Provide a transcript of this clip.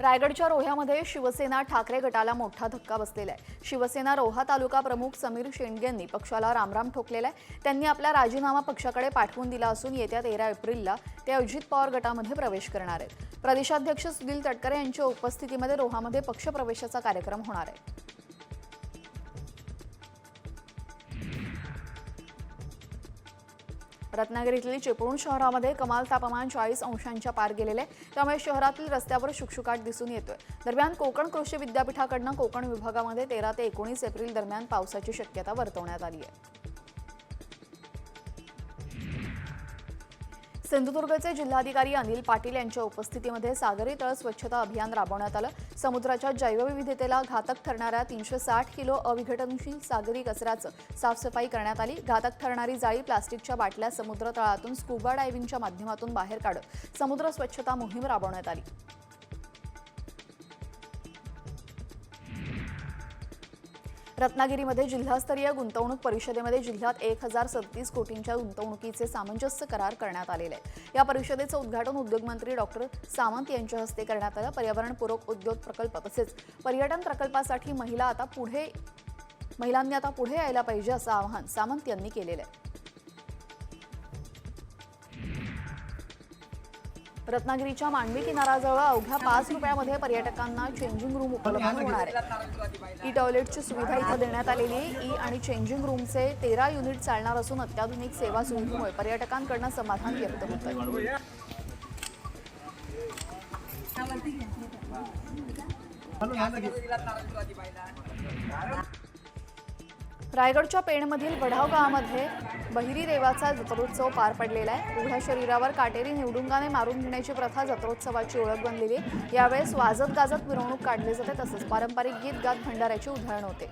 रायगडच्या रोह्यामध्ये शिवसेना ठाकरे गटाला मोठा धक्का बसलेला आहे शिवसेना रोहा तालुका प्रमुख समीर शेंडगेंनी पक्षाला रामराम ठोकलेला आहे त्यांनी आपला राजीनामा पक्षाकडे पाठवून दिला असून येत्या तेरा एप्रिलला ते अजित पवार गटामध्ये प्रवेश करणार आहेत. प्रदेशाध्यक्ष सुनील तटकरे यांच्या उपस्थितीमध्ये रोहामध्ये पक्षप्रवेशाचा कार्यक्रम होणार आहे. रत्नागिरीतील चिपळूण शहरामध्ये कमाल तापमान चाळीस अंशांच्या पार गेलेले त्यामुळे शहरातील रस्त्यावर शुकशुकाट दिसून येतोय. दरम्यान कोकण कृषी विद्यापीठाकडनं कोकण विभागामध्ये तेरा ते एकोणीस एप्रिल दरम्यान पावसाची शक्यता वर्तवण्यात आली आहे. सिंधुदुर्गचे जिल्हाधिकारी अनिल पाटील यांच्या उपस्थितीमध्ये सागरी तळ स्वच्छता अभियान राबवण्यात आलं. समुद्राच्या जैवविविधतेला घातक ठरणाऱ्या तीनशे साठ किलो अविघटनशील सागरी कचऱ्याचं साफसफाई करण्यात आली. घातक ठरणारी जाळी प्लास्टिकच्या बाटल्या समुद्र तळातून स्कुबा डायव्हिंगच्या माध्यमातून बाहेर काढत समुद्र स्वच्छता मोहीम राबवण्यात आली. रत्नागिरीमध्ये जिल्हास्तरीय गुंतवणूक परिषदेमध्ये जिल्ह्यात एक हजार सदतीस कोटींच्या गुंतवणुकीचे सामंजस्य करार करण्यात आलेले आहे या परिषदेचं उद्घाटन उद्योगमंत्री डॉक्टर सावंत यांच्या हस्ते करण्यात आलं. पर्यावरणपूरक उद्योग प्रकल्प तसेच पर्यटन प्रकल्पासाठी महिला आता पुढे महिलांनी आता पुढे यायला पाहिजे असं आवाहन सामंत यांनी केलेलं आहे. रत्नागिरीच्या मांडवी किनाराजवळ अवघ्या पाच रुपयामध्ये पर्यटकांना चेंजिंग रूम उपलब्ध होणार आहे. E ई टॉयलेटची सुविधा इथं देण्यात आलेली आहे. ई आणि चेंजिंग रूमचे तेरा युनिट चालणार असून अत्याधुनिक सेवा सुविधेमुळे पर्यटकांकडनं समाधान व्यक्त होत आहे. रायगडच्या पेणमधील वढाव गावामध्ये बहिरी देवाचा जत्रोत्सव पार पडलेला आहे. उघड्या शरीरावर काटेरी निवडुंगाने मारून घेण्याची प्रथा जत्रोत्सवाची ओळख बनलेली आहे. यावेळेस वाजत गाजत मिरवणूक काढली जाते तसंच पारंपरिक गीत गात भंडाऱ्याची उदाहरण होते.